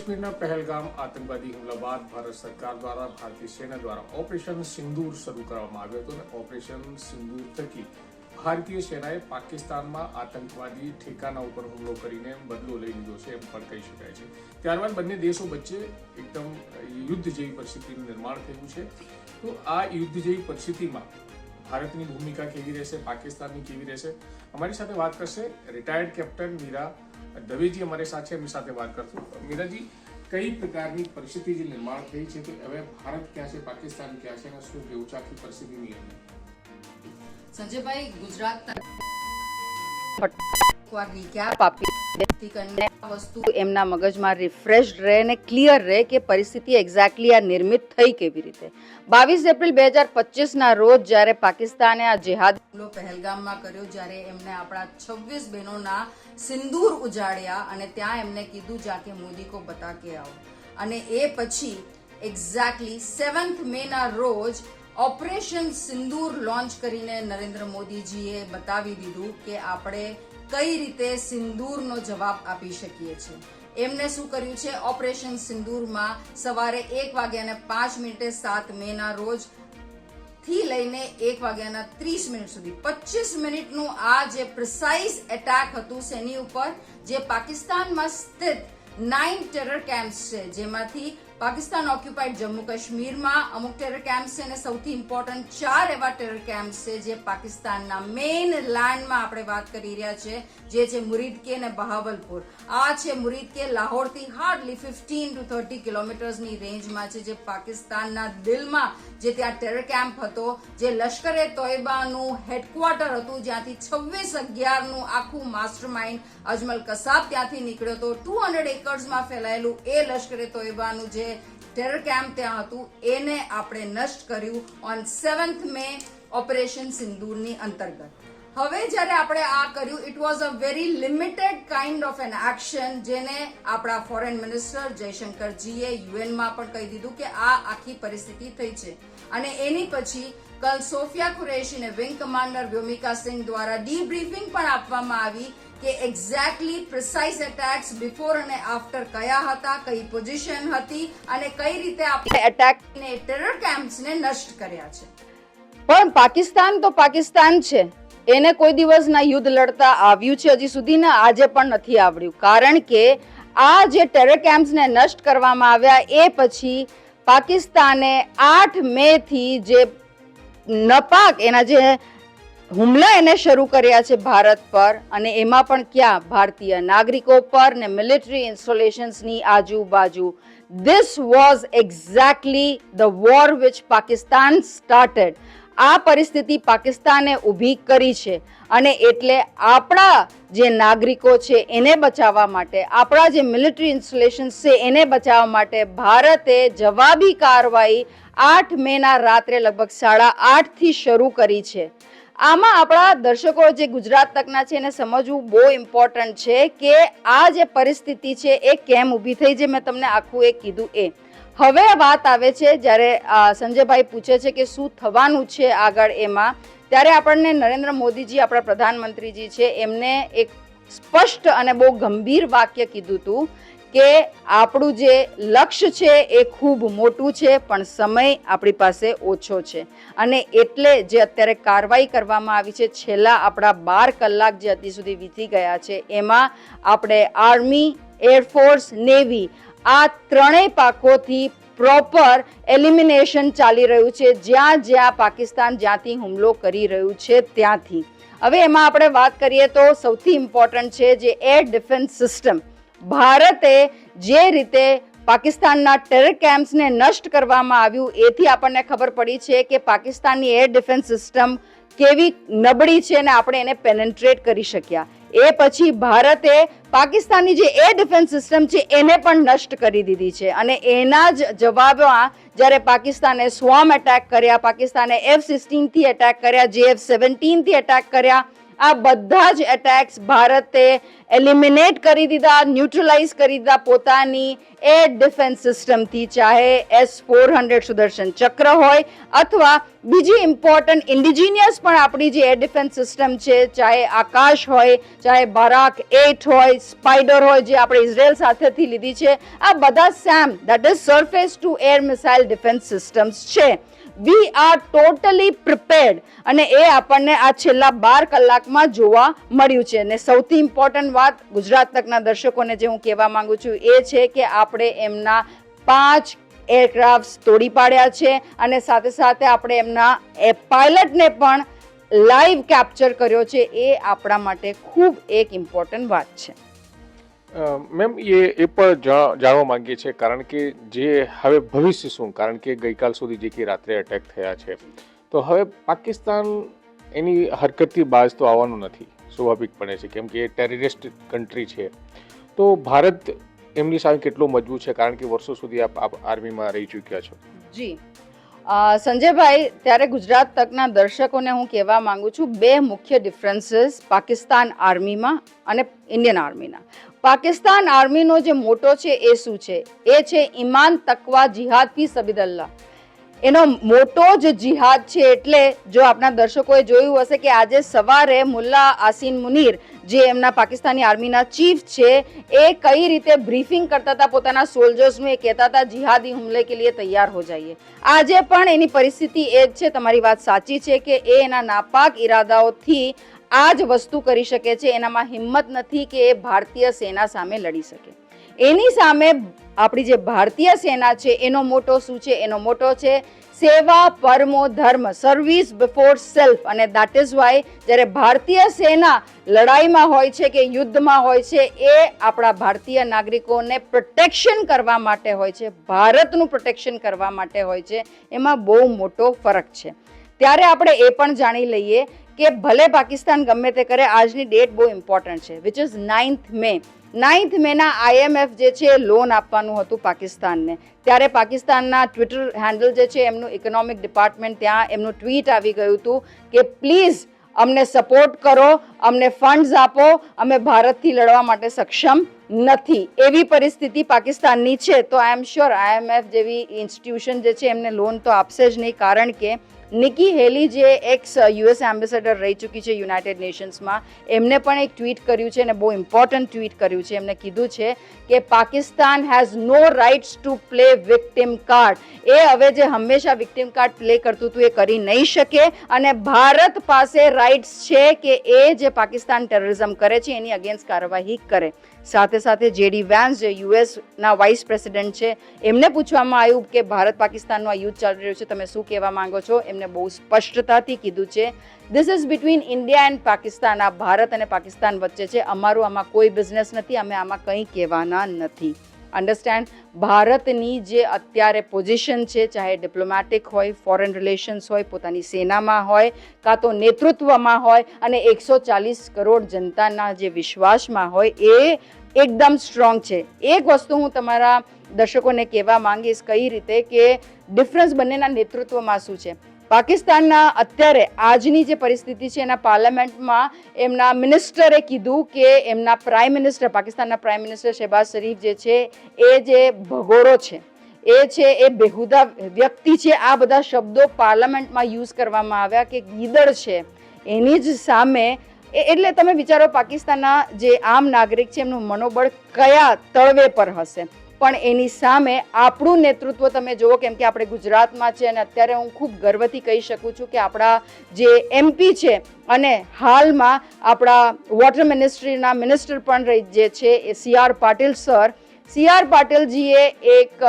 કાશ્મીરના પહેલગામ આતંકવાદી હુમલા બાદ ભારત સરકાર દ્વારા, ભારતીય સેના દ્વારા ઓપરેશન સિંદૂર શરૂ કરવામાં આવ્યો હતો અને ઓપરેશન સિંદૂર થકી ભારતીય સેનાએ પાકિસ્તાનમાં આતંકવાદી ઠેકાના ઉપર હુમલો કરીને બદલો લઈ લીધો છે એમ પણ કહી શકાય છે. ત્યારબાદ બંને દેશો વચ્ચે એકદમ યુદ્ધ જેવી પરિસ્થિતિનું નિર્માણ થયું છે. તો આ યુદ્ધ જેવી પરિસ્થિતિમાં ભારતની ભૂમિકા કેવી રહેશે, પાકિસ્તાનની કેવી રહેશે? અમારી સાથે વાત કરશે રિટાયર્ડ કેપ્ટન મીરા દવેજી અમારી સાથે એમની સાથે વાત કરશું. મીરાજી કઈ પ્રકારની પરિસ્થિતિ જે નિર્માણ થઈ છે તો હવે ભારત ક્યાં છે પાકિસ્તાન ક્યાં છે અને શું કેવું છે આખી પરિસ્થિતિની અંદર? સંજયભાઈ ગુજરાત એકવાર recap આપી જેથી કરીને વસ્તુ એમના મગજમાં રિફ્રેશ રહે ને ક્લિયર રહે કે પરિસ્થિતિ એક્ઝેક્ટલી આ નિર્મિત થઈ કેવી રીતે. બાવીસ એપ્રિલ બે હજાર પચીસના રોજ જ્યારે પાકિસ્તાને આ જેહાદ હુમલો પહેલગામમાં કર્યો જ્યારે એમને આપણા છવ્વીસ બહેનોના સિંદૂર ઉજાડ્યા અને ત્યાં એમને કીધું જાકે મોદી કો બતા કે આવો. અને એ પછી એક્ઝેક્ટલી સેવન્થ મેના રોજ ઓપરેશન સિંદૂર લોન્ચ કરીને નરેન્દ્ર મોદીજીએ બતાવી દીધું કે આપણે કઈ રીતે સિંદૂરનો જવાબ આપી શકીએ છીએ? એમને શું કર્યું છે? ઓપરેશન સિંદૂરમાં સવારે એક વાગ્યાને પાંચ મિનિટે સાત મેના રોજથી લઈને એક વાગ્યાના ત્રીસ મિનિટ સુધી. પચીસ મિનિટનું આ જે પ્રિસાઇઝ એટેક હતું શેની ઉપર, જે પાકિસ્તાનમાં સ્થિત નાઇન ટેરર કેમ્પ્સ છે, જેમાંથી પાકિસ્તાન ઓક્યુપાઈડ જમ્મુ કાશ્મીરમાં અમુક ટેરર કેમ્પ્સ છે અને સૌથી ઇમ્પોર્ટન્ટ ચાર એવા ટેરર કેમ્પ્સ છે જે પાકિસ્તાનના મેઇન લેન્ડમાં આપણે વાત કરી રહ્યા છે, જે છે મુરીદકે અને બહાવલપુર. આ છે મુરીદકે લાહોરથી હાર્ડલી ફિફ્ટીન ટુ થર્ટી કિલોમીટર્સની રેન્જમાં છે જે પાકિસ્તાનના દિલમાં જે ત્યાં ટેરર કેમ્પ હતો, જે લશ્કરે તોયબાનું હેડક્વાર્ટર હતું, જ્યાંથી છવ્વીસ અગિયારનું આખું માસ્ટર માઇન્ડ અજમલ કસાબ ત્યાંથી નીકળ્યો હતો. ટુ હંડ્રેડ એકર્સમાં ફેલાયેલું એ લશ્કરે તોયબાનું જે ટેરર કેમ્પ ત્યાં હતું. એને આપણે નષ્ટ કર્યું ઓન સેવન્થ મે ઓપરેશન સિંદૂરની અંતર્ગત. હવે જ્યારે આપણે આ કર્યું it was a very limited kind of an action જેને આપણા ફોરેન મિનિસ્ટર જયશંકરજીએ યુએનમાં પણ કહી દીધું કે આ આખી પરિસ્થિતિ થઈ છે. અને એની પછી કલ સોફિયા કુરેશીને વિંગ કમાન્ડર વ્યોમિકા સિંહ દ્વારા ડીબ્રીફિંગ પણ આપવામાં આવી કે એક્ઝેક્ટલી પ્રિસાઇઝ એટેક્સ બિફોર અને આફ્ટર કયા હતા કઈ પોઝિશન હતી અને કઈ રીતે આપણે એટેક ટેરર કેમ્પ્સને નષ્ટ કર્યા છે. પણ પાકિસ્તાન તો પાકિસ્તાન છે. એને કોઈ દિવસના યુદ્ધ લડતા આવ્યું છે હજી સુધી ને આજે પણ નથી આવડ્યું. કારણ કે આ જે ટેરર કેમ્પ્સને નષ્ટ કરવામાં આવ્યા એ પછી પાકિસ્તાને આઠ મે થી જે નપાક એના જે હુમલા એને શરૂ કર્યા છે ભારત પર અને એમાં પણ ક્યાં ભારતીય નાગરિકો પર ને મિલિટરી ઇન્સ્ટોલેશન્સની આજુબાજુ. This was exactly the war which Pakistan started આ પરિસ્થિતિ પાકિસ્તાને ઊભી કરી છે અને એટલે આપણા જે નાગરિકો છે એને બચાવવા માટે, આપણા જે મિલિટરી ઇન્સ્ટોલેશન્સ છે એને બચાવવા માટે ભારતે જવાબી કાર્યવાહી આઠ મેના રાત્રે લગભગ સાડા આઠથી શરૂ કરી છે. આમાં આપણા દર્શકો જે ગુજરાત તકના છે એને સમજવું બહુ ઇમ્પોર્ટન્ટ છે કે આ જે પરિસ્થિતિ છે એ કેમ ઊભી થઈ જે મેં તમને આખું એ કીધું એ. હવે વાત આવે છે જ્યારે સંજયભાઈ પૂછે છે કે શું થવાનું છે આગળ એમાં, ત્યારે આપણને નરેન્દ્ર મોદીજી, આપણા પ્રધાનમંત્રીજી છે એમને એક સ્પષ્ટ અને બહુ ગંભીર વાક્ય કીધું હતું કે આપણું જે લક્ષ્ય છે એ ખૂબ મોટું છે, પણ સમય આપણી પાસે ઓછો છે. અને એટલે જે અત્યારે કારવાઈ કરવામાં આવી છે, છેલ્લા આપણા બાર કલાક જે અત્યાર સુધી વીતી ગયા છે, એમાં આપણે આર્મી એરફોર્સ નેવી આ ત્રણેય પાકોથી પ્રોપર એલિમિનેશન ચાલી રહ્યું છે, જ્યાં જ્યાં પાકિસ્તાન જ્યાંથી હુમલો કરી રહ્યું છે ત્યાંથી. હવે એમાં આપણે વાત કરીએ તો સૌથી ઇમ્પોર્ટન્ટ છે જે એર ડિફેન્સ સિસ્ટમ ભારતે જે રીતે પાકિસ્તાનના ટેરર કેમ્પ્સને નષ્ટ કરવામાં આવ્યું, એથી આપણને ખબર પડી છે કે પાકિસ્તાનની એર ડિફેન્સ સિસ્ટમ કેવી નબળી છે અને આપણે એને પેનેટ્રેટ કરી શક્યા. એ પછી ભારતે પાકિસ્તાનની જે એર ડિફેન્સ સિસ્ટમ છે એને પણ નષ્ટ કરી દીધી છે. અને એના જ જવાબમાં જ્યારે પાકિસ્તાને સ્વોમ એટેક કર્યા, પાકિસ્તાને એફ સિક્સટીનથી એટેક કર્યા જે એફ સેવન્ટીનથી એટેક કર્યા આ બધા જ એટેક્સ ભારતે એલિમિનેટ કરી દીધા ન્યુટ્રલાઇઝ કરી દીધા પોતાની એર ડિફેન્સ સિસ્ટમથી ચાહે એસ ફોર હંડ્રેડ સુદર્શન ચક્ર હોય અથવા બીજી ઇમ્પોર્ટન્ટ ઇન્ડિજિનિયસ પણ આપણી જે એર ડિફેન્સ સિસ્ટમ છે, ચાહે આકાશ હોય, ચાહે બારાક એટ હોય સ્પાઈડર હોય જે આપણે ઇઝરાયલ સાથેથી લીધી છે, આ બધા same that is surface to air missile defence systems છે. વી આર ટોટલી પ્રિપેર્ડ અને એ આપણને આ છેલ્લા બાર કલાકમાં જોવા મળ્યું છે. અને સૌથી ઇમ્પોર્ટન્ટ વાત ગુજરાત તકના દર્શકોને જે હું કહેવા માંગુ છું એ છે કે આપણે એમના પાંચ એરક્રાફ્ટ તોડી પાડ્યા છે અને સાથે સાથે આપણે એમના એ પાયલટને પણ લાઈવ કેપ્ચર કર્યો છે. એ આપણા માટે ખૂબ એક ઇમ્પોર્ટન્ટ વાત છે. મેમ, એ એ પણ જાણવા માંગીએ છીએ, કારણ કે જે હવે ભવિષ્ય શું? કારણ કે ગઈકાલ સુધી જે કે રાત્રે અટેક થયા છે. તો હવે પાકિસ્તાન એની હરકતથી બાજ તો આવવાનું નથી, સ્વાભાવિકપણે છે, કેમ કે એ ટેરરિસ્ટ કન્ટ્રી છે. તો ભારત એમની સામે કેટલો મજબૂત છે, કારણ કે વર્ષો સુધી આપ આર્મીમાં રહી ચૂક્યા છો. જી. સંજયભાઈ, ત્યારે ગુજરાત તકના દર્શકોને હું કહેવા માંગુ છું, બે મુખ્ય ડિફરન્સીસ પાકિસ્તાન આર્મીમાં અને ઇન્ડિયન આર્મીના પાકિસ્તાન આર્મીનો જે મોટો છે એ શું છે? એ છે ઈમાન તકવા જિહાદ ફી સબિદલ્લા એનો મોટો જ જિહાદ છે એટલે જો આપણા દર્શકોએ જોયું હશે કે આજે સવારે મુલ્લા આસિન મુનીર, જે એમના પાકિસ્તાની આર્મીના ચીફ છે, એ કઈ રીતે બ્રીફિંગ કરતા હતા, પોતાના સોલ્જર્સનું એ કહેતા હતા, જિહાદી હુમલે કે લીએ તૈયાર હો જાઈએ. આજે પણ એની પરિસ્થિતિ એ જ છે, તમારી વાત સાચી છે કે એ એના નાપાક ઈરાદાઓથી આ જ વસ્તુ કરી શકે છે, એનામાં હિંમત નથી કે એ ભારતીય સેના સામે લડી શકે. એની સામે આપણી જે ભારતીય સેના છે, એનો મોટો શું છે? એનો મોટો છે, સેવા પરમો ધર્મ સર્વિસ બિફોર સેલ્ફ અને દેટ ઇઝ વાય જ્યારે ભારતીય સેના લડાઈમાં હોય છે કે યુદ્ધમાં હોય છે, એ આપણા ભારતીય નાગરિકોને પ્રોટેક્શન કરવા માટે હોય છે, ભારતનું પ્રોટેક્શન કરવા માટે હોય છે. એમાં બહુ મોટો ફરક છે. ત્યારે આપણે એ પણ જાણી લઈએ કે ભલે પાકિસ્તાન ગમે તે કરે, આજની ડેટ બહુ ઇમ્પોર્ટન્ટ છે which is ninth May ninth મેના આઈએમએફ જે છે લોન આપવાનું હતું પાકિસ્તાનને. ત્યારે પાકિસ્તાનના ટ્વિટર હેન્ડલ જે છે એમનું ઇકોનોમિક ડિપાર્ટમેન્ટ ત્યાં એમનું ટ્વીટ આવી ગયું હતું કે પ્લીઝ અમને સપોર્ટ કરો, અમને ફંડ્સ આપો, અમે ભારતથી લડવા માટે સક્ષમ નથી. એવી પરિસ્થિતિ પાકિસ્તાનની છે. તો આઈ એમ શ્યોર આઈએમએફ જેવી ઇન્સ્ટિટ્યુશન જે છે એમને લોન તો આપશે જ નહીં, કારણ કે નિકી હેલી, જે એક્સ યુએસ એમ્બેસેડર રહી ચૂકી છે યુનાઇટેડ નેશન્સમાં, એમને પણ એક ટ્વીટ કર્યું છે અને બહુ ઇમ્પોર્ટન્ટ ટ્વીટ કર્યું છે. એમને કીધું છે કે Pakistan has no rights to play victim card એ હવે જે હંમેશા વિક્ટિમ કાર્ડ પ્લે કરતું હતું એ કરી નહીં શકે અને ભારત પાસે રાઇટ્સ છે કે એ જે પાકિસ્તાન ટેરરિઝમ કરે છે, એની અગેન્સ્ટ કાર્યવાહી કરે. સાથે સાથે જેડી વેન્સ, જે યુએસના વાઇસ પ્રેસિડેન્ટ છે, એમને પૂછવામાં આવ્યું કે ભારત પાકિસ્તાનનું આ યુદ્ધ ચાલી રહ્યું છે, તમે શું કહેવા માંગો છો? એમને બહુ સ્પષ્ટતાથી કીધું છે this is between India and Pakistan આ ભારત અને પાકિસ્તાન વચ્ચે છે. અમારું આમાં કોઈ બિઝનેસ નથી. અમે આમાં કંઈ કહેવાના નથી. અન્ડરસ્ટેન્ડ ભારતની જે અત્યારે પોઝિશન છે, ચાહે ડિપ્લોમેટિક હોય ફોરેન રિલેશન્સ હોય, પોતાની સેનામાં હોય, કાં તો નેતૃત્વમાં હોય, અને એકસો ચાલીસ કરોડ જનતાના જે વિશ્વાસમાં હોય, એ એકદમ સ્ટ્રોંગ છે. એક વસ્તુ હું તમારા દર્શકોને કહેવા માંગીશ કઈ રીતે કે ડિફરન્સ બંનેના નેતૃત્વમાં શું છે? પાકિસ્તાનના અત્યારે આજની જે પરિસ્થિતિ છે એના પાર્લામેન્ટમાં એમના મિનિસ્ટરે કીધું કે એમના પ્રાઇમ મિનિસ્ટર, પાકિસ્તાનના પ્રાઇમ મિનિસ્ટર શહેબાઝ શરીફ જે છે, એ જે ભગોરો છે, એ છે, એ બેહુદા વ્યક્તિ છે, આ બધા શબ્દો પાર્લામેન્ટમાં યુઝ કરવામાં આવ્યા કે ગીદડ છે. એની જ સામે એટલે તમે વિચારો પાકિસ્તાનના જે આમ નાગરિક છે, એમનું મનોબળ કયા તળવે પર હશે? પણ એની સામે આપણું નેતૃત્વ તમે જુઓ કેમ કે આપણે ગુજરાતમાં છે અને અત્યારે હું ખૂબ ગર્વથી કહી શકું છું કે આપણા જે એમપી છે અને હાલમાં આપણા વોટર મિનિસ્ટ્રીના મિનિસ્ટર પણ જે છે એ C R Patil sir. C R પાટીલજીએ એક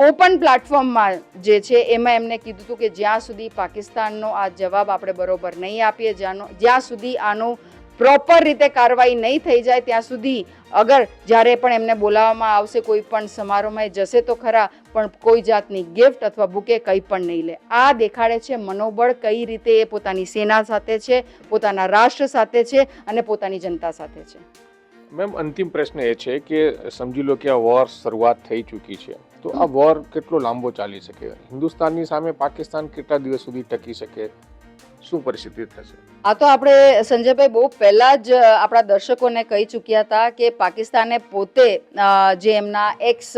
ઓપન પ્લેટફોર્મમાં જે છે એમાં એમને કીધું હતું કે જ્યાં સુધી પાકિસ્તાનનો આ જવાબ આપણે બરોબર નહીં આપીએ જ્યાં સુધી આનું પ્રોપર રીતે કાર્યવાહી નહીં થઈ જાય ત્યાં સુધી અગર જ્યારે પણ એમને બોલાવવામાં આવશે, કોઈ પણ સમારોહમાં જશે તો ખરા, પણ કોઈ જાતની ગિફ્ટ અથવા બુકે કંઈ પણ નહીં લે. આ દેખાડે છે મનોબળ કઈ રીતે એ પોતાની સેના સાથે છે, પોતાના રાષ્ટ્ર સાથે છે અને પોતાની જનતા સાથે છે. મેમ, અંતિમ પ્રશ્ન એ છે કે સમજી લો કે આ વોર શરૂઆત થઈ ચૂકી છે. તો આ વોર કેટલો લાંબો ચાલી શકે? હિન્દુસ્તાનની સામે પાકિસ્તાન કેટલા દિવસ સુધી ટકી શકે? શું પરિસ્થિતિ થશે? આ તો આપણે સંજયભાઈ બહુ પહેલા જ આપણા દર્શકોને કહી ચૂક્યા હતા કે પાકિસ્તાને પોતે જે એમના એક્સ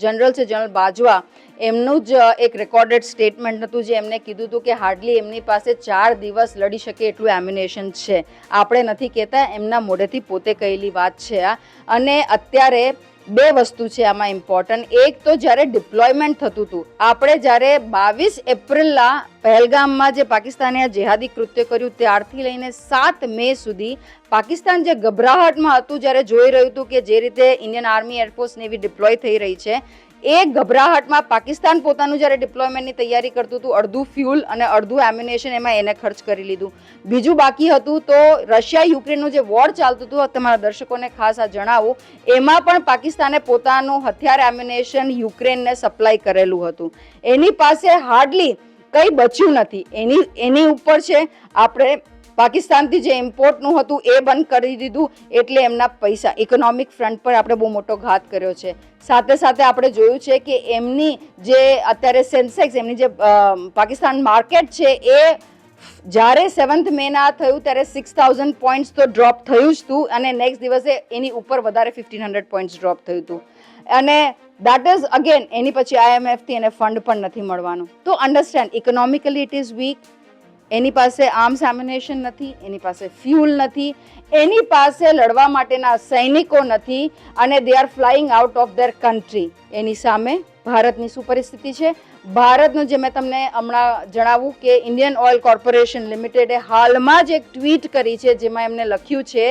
જનરલ છે જનરલ બાજવા, એમનું જ એક રેકોર્ડેડ સ્ટેટમેન્ટ હતું જે એમને કીધું હતું કે હાર્ડલી એમની પાસે ચાર દિવસ લડી શકે એટલું એમ્યુનેશન છે. આપણે નથી કહેતા, એમના મોઢેથી પોતે કહેલી વાત છે આ. અને અત્યારે બે વસ્તુ છે આમાં ઇમ્પોર્ટન્ટ એક તો જ્યારે ડિપ્લોયમેન્ટ થતું હતું, આપણે જ્યારે બાવીસ એપ્રિલના પહેલગામમાં જે પાકિસ્તાને આ જેહાદી કૃત્ય કર્યું, ત્યારથી લઈને સાત મે સુધી પાકિસ્તાન જે ગભરાહટમાં હતું, જ્યારે જોઈ રહ્યું હતું કે જે રીતે Indian army air force navy deploy થઈ રહી છે એ ગભરાહટમાં પાકિસ્તાન પોતાનું જ્યારે ડિપ્લોયમેન્ટની તૈયારી કરતું હતું, અડધું ફ્યુલ અને અડધું એમ્યુનેશન એમાં એને ખર્ચ કરી લીધું. બીજું બાકી હતું તો રશિયા યુક્રેનનું જે વોર ચાલતું હતું તમારા દર્શકોને ખાસ આ જણાવો, એમાં પણ પાકિસ્તાને પોતાનું હથિયાર એમ્યુનેશન યુક્રેનને સપ્લાય કરેલું હતું. એની પાસે હાર્ડલી કંઈ બચ્યું નથી. એની એની ઉપર છે, આપણે પાકિસ્તાનથી જે ઇમ્પોર્ટનું હતું એ બંધ કરી દીધું, એટલે એમના પૈસા. ઇકોનોમિક ફ્રન્ટ પર આપણે બહુ મોટો ઘાત કર્યો છે. સાથે સાથે આપણે જોયું છે કે એમની જે અત્યારે સેન્સેક્સ, એમની જે પાકિસ્તાન માર્કેટ છે એ જ્યારે સેવન્થ મેના થયું ત્યારે સિક્સ થાઉઝન્ડ પોઈન્ટ્સ તો ડ્રોપ થયું જ હતું અને નેક્સ્ટ દિવસે એની ઉપર વધારે ફિફ્ટીન હંડ્રેડ પોઈન્ટ્સ ડ્રોપ થયું હતું અને દેટ ઇઝ અગેન એની પછી આઈએમએફથી એને ફંડ પણ નથી મળવાનું. તો understand economically it is weak એની પાસે આર્મ્સ એમ્યુનેશન નથી, એની પાસે ફ્યુલ નથી, એની પાસે લડવા માટેના સૈનિકો નથી અને they are flying out of their country એની સામે ભારતની શું પરિસ્થિતિ છે. ભારતનું જે મેં તમને હમણાં જણાવું કે ઇન્ડિયન ઓઇલ કોર્પોરેશન લિમિટેડે હાલમાં જ એક ટ્વીટ કરી છે, જેમાં એમને લખ્યું છે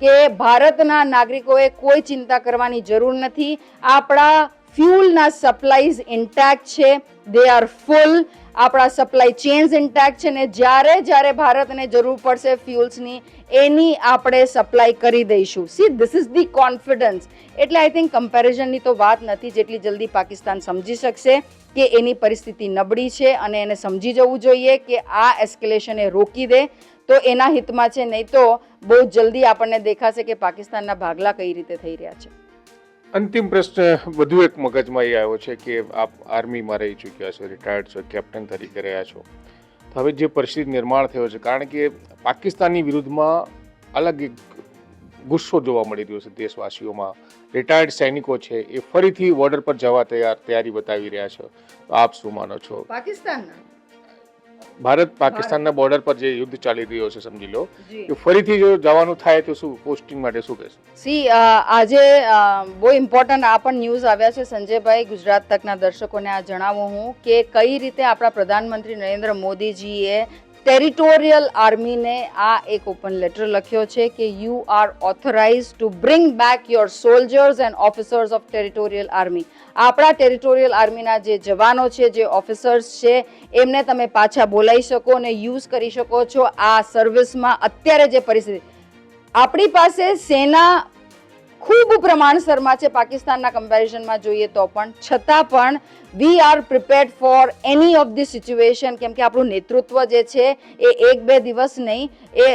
કે ભારતના નાગરિકોએ કોઈ ચિંતા કરવાની જરૂર નથી. આપણા ફ્યુલના સપ્લાઈઝ ઇન્ટેક્ટ છે. દે આર ફૂલ આપણા સપ્લાય ચેન્સ ઇન્ટેક્ટ છે ને જ્યારે જ્યારે ભારતને જરૂર પડશે ફ્યુલ્સની એની આપણે સપ્લાય કરી દઈશું. See this is the confidence એટલે આઈ થિંક કમ્પેરિઝનની તો વાત નથી જેટલી જલ્દી પાકિસ્તાન સમજી શકશે કે એની પરિસ્થિતિ નબળી છે અને એને સમજી જવું જોઈએ કે આ એસ્કેલેશને રોકી દે. તો એના હિતમાં છે, નહીં તો બહુ જલ્દી આપણને દેખાશે કે પાકિસ્તાનના ભાગલા કઈ રીતે થઈ રહ્યા છે. અંતિમ પ્રશ્ન વધુ એક મગજમાં એ આવ્યો છે કે આપ આર્મીમાં રહી ચૂક્યા છો રિટાયર્ડ છો કેપ્ટન તરીકે રહ્યા છો. તો હવે જે પરિસ્થિતિ નિર્માણ થયો છે, કારણ કે પાકિસ્તાનની વિરુદ્ધમાં અલગ એક ગુસ્સો જોવા મળી રહ્યો છે દેશવાસીઓમાં. રિટાયર્ડ સૈનિકો છે, એ ફરીથી બોર્ડર પર જવા તૈયાર, તૈયારી બતાવી રહ્યા છે. આપ શું માનો છો? પાકિસ્તાનના? ભારત પાકિસ્તાનના બોર્ડર પર જે યુદ્ધ ચાલી રહ્યો છે સમજી લો. કે ફરીથી જો જવાનું થાય તો શું પોસ્ટિંગ માટે શું કહેશો? સી આજે બહુ ઇમ્પોર્ટન્ટ આ પણ ન્યૂઝ આવ્યા છે સંજયભાઈ ગુજરાત તકના દર્શકોને આ જણાવું હું કે કઈ રીતે આપણા પ્રધાનમંત્રી નરેન્દ્ર મોદીજીએ ટેરિટોરિયલ આર્મીને આ એક ઓપન લેટર લખ્યો છે કે you are authorise to bring back your soldiers and officers of territorial army આપણા ટેરિટોરિયલ આર્મીના જે જવાનો છે, જે ઓફિસર્સ છે, એમને તમે પાછા બોલાવી શકો અને યુઝ કરી શકો છો આ સર્વિસમાં અત્યારે જે પરિસ્થિતિ. આપણી પાસે સેના ખૂબ પ્રમાણસરમાં છે, પાકિસ્તાનના કમ્પેરિઝનમાં જોઈએ તો પણ. છતાં પણ we are prepared for any of the situation કેમ કે આપણું નેતૃત્વ જે છે એ એક બે દિવસ નહીં, એ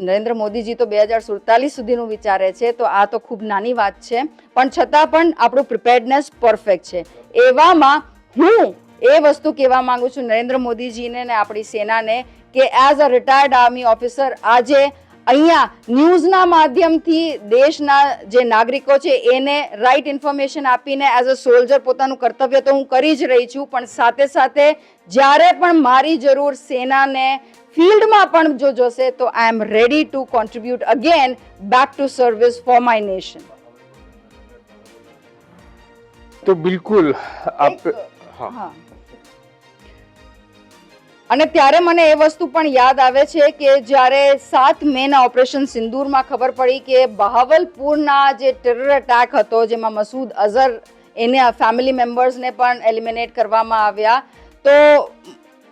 નરેન્દ્ર મોદીજી તો બે હજાર સુડતાલીસ સુધીનું વિચારે છે, તો આ તો ખૂબ નાની વાત છે. પણ છતાં પણ આપણું પ્રિપેર્ડનેસ પરફેક્ટ છે. એવામાં હું એ વસ્તુ કહેવા માંગુ છું નરેન્દ્ર મોદીજીને ને આપણી સેનાને કે as a retired army officer આજે અહીંયા ન્યૂઝના માધ્યમથી દેશના જે નાગરિકો છે એને રાઈટ ઇન્ફોર્મેશન આપીને એઝ અ સોલ્જર પોતાનું કર્તવ્ય તો હું કરી જ રહી છું પણ સાથે સાથે જ્યારે પણ મારી જરૂર સેનાને ફિલ્ડમાં પણ જો જોશે તો I am ready to contribute again back to service for my nation તો બિલકુલ આપ હા. હા. અને ત્યારે મને એ વસ્તુ પણ યાદ આવે છે કે જ્યારે સાત મેના ઓપરેશન સિંદૂરમાં ખબર પડી કે બહાવલપુરના જે ટેરર એટેક હતો, જેમાં મસૂદ અઝહર એને ફેમિલી મેમ્બર્સને પણ એલિમિનેટ કરવામાં આવ્યા, તો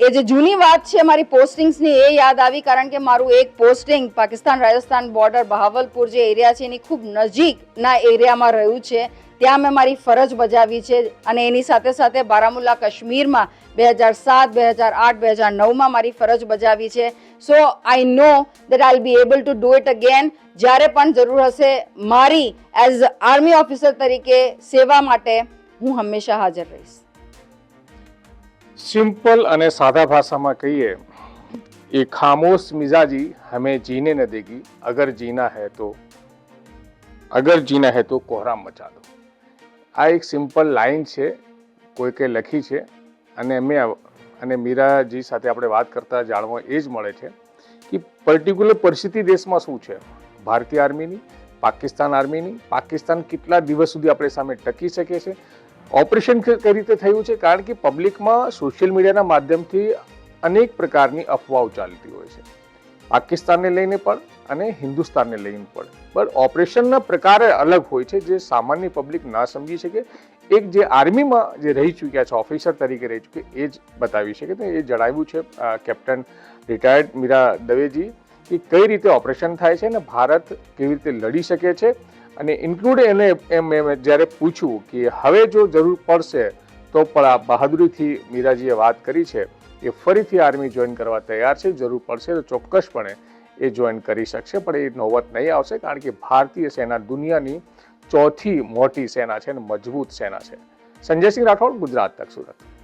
એ જે જૂની વાત છે મારી પોસ્ટિંગ્સની એ યાદ આવી કારણ કે મારું એક પોસ્ટિંગ પાકિસ્તાન રાજસ્થાન બોર્ડર બહાવલપુર જે એરિયા છે એની ખૂબ નજીકના એરિયામાં રહ્યું છે. ત્યાં મેં મારી ફરજ બજાવી છે અને એની સાથે સાથે બારામુલ્લા કાશ્મીરમાં બે હજાર સાત, બે હજાર આઠ, બે હજાર નવમાં મારી ફરજ બજાવી છે. So I know that I be able to do it again જ્યારે પણ જરૂર હશે મારી એઝ આર્મી ઓફિસર તરીકે સેવા માટે હું હંમેશા હાજર રહીશ. સિમ્પલ અને સાદા ભાષામાં કહીએ, એ ખામોશ મિજાજી હમે જીને ન દેગી. અગર જીના હે તો, અગર જીના હે તો કોહરામ મચા દો. આ એક સિમ્પલ લાઇન છે કોઈકે લખી છે, અને મેં અને મીરાજી સાથે આપણે વાત કરતા જાણવા એ જ મળે છે કે પર્ટિક્યુલર પરિસ્થિતિ દેશમાં શું છે? ભારતીય આર્મીની, પાકિસ્તાન આર્મીની, પાકિસ્તાન કેટલા દિવસ સુધી આપણે સામે ટકી શકે છે ઓપરેશન કઈ રીતે થયું છે? કારણ કે પબ્લિકમાં સોશિયલ મીડિયાના માધ્યમથી અનેક પ્રકારની અફવાઓ ચાલતી હોય છે. પાકિસ્તાનને લઈને પણ અને હિન્દુસ્તાનને લઈને પણ. બટ ઓપરેશનના પ્રકાર અલગ હોય છે, જે સામાન્ય પબ્લિક ના સમજી શકે. એક જે આર્મીમાં જે રહી ચૂક્યા છે, ઓફિસર તરીકે રહી ચૂકે એ જ બતાવી શકે તો એ જણાવ્યું છે કેપ્ટન રિટાયર્ડ મીરા દવેજી કે કઈ રીતે ઓપરેશન થાય છે અને ભારત કેવી રીતે લડી શકે છે. અને ઇન્ક્લુડ એને એમ એમ, જ્યારે પૂછ્યું કે હવે જો જરૂર પડશે, તો પણ આ બહાદુરીથી મીરાજીએ વાત કરી છે એ ફરીથી આર્મી જોઈન કરવા તૈયાર છે. જરૂર પડશે તો ચોક્કસપણે એ જોઈન કરી શકશે, પણ એ નોબત નહીં આવશે, કારણ કે ભારતીય સેના દુનિયાની ચોથી મોટી સેના છે અને મજબૂત સેના છે. સંજયસિંહ રાઠોડ, ગુજરાત તક સુરત.